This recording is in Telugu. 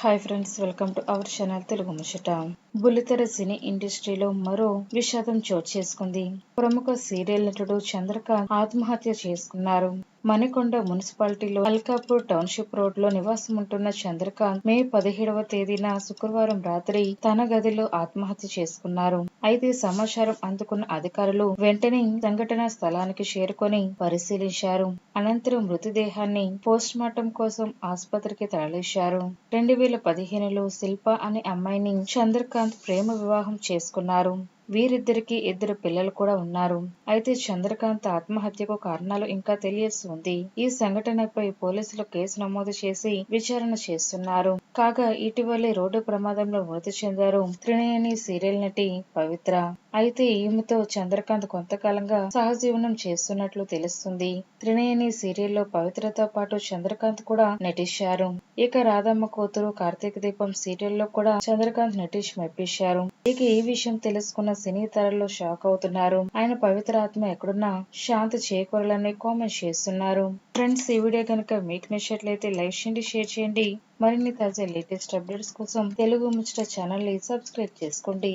Hi friends welcome to our channel Telugu ముచ్చట బుల్లితెర సినీ ఇండస్ట్రీలో మరో విషాదం చోటు చేసుకుంది. ప్రముఖ సీరియల్ నటుడు చంద్రకాంత్ ఆత్మహత్య చేసుకున్నారు. మణికొండ మున్సిపాలిటీలో అల్కాపూర్ టౌన్షిప్ రోడ్లో నివాసం ఉంటున్న చంద్రకాంత్ మే పదిహేడవ తేదీన శుక్రవారం రాత్రి తన గదిలో ఆత్మహత్య చేసుకున్నారు. అయితే సమాచారం అందుకున్న అధికారులు వెంటనే సంఘటన స్థలానికి చేరుకొని పరిశీలించారు. అనంతరం మృతదేహాన్ని పోస్ట్ మార్టం కోసం ఆసుపత్రికి తరలించారు. రెండు వేల పదిహేనులో శిల్ప అనే అమ్మాయిని చంద్రకాంత్ ప్రేమ వివాహం చేసుకున్నారు. వీరిద్దరికి ఇద్దరు పిల్లలు కూడా ఉన్నారు. అయితే చంద్రకాంత్ ఆత్మహత్యకు కారణాలు ఇంకా తెలియస్తుంది ఈ సంఘటనపై పోలీసులు కేసు నమోదు చేసి విచారణ చేస్తున్నారు. కాగా ఇటీవలే రోడ్డు ప్రమాదంలో మృతి చెందారు త్రినయని సీరియల్ నటి పవిత్ర. అయితే ఈమెతో చంద్రకాంత్ కొంతకాలంగా సహజీవనం చేస్తున్నట్లు తెలుస్తుంది. త్రినయని సీరియల్లో పవిత్రతో పాటు చంద్రకాంత్ కూడా నటించారు. ఇక రాధమ్మ కూతురు కార్తీక దీపం సీరియల్లో కూడా చంద్రకాంత్ నటించి మెప్పించారు. ఇక ఈ విషయం తెలుసుకున్న సినీ తరలో షాక్ అవుతున్నారు. ఆయన పవిత్ర ఆత్మ ఎక్కడున్నా శాంతి చేకూరాలని కామెంట్ చేస్తున్నారు. ఫ్రెండ్స్ ఈ వీడియో కనుక మీకు నచ్చినట్లయితే లైక్ చేయండి షేర్ చేయండి. మరిన్ని తాజా లేటెస్ట్ అప్డేట్స్ కోసం తెలుగు ముచ్చట ఛానల్ని సబ్స్క్రైబ్ చేసుకోండి.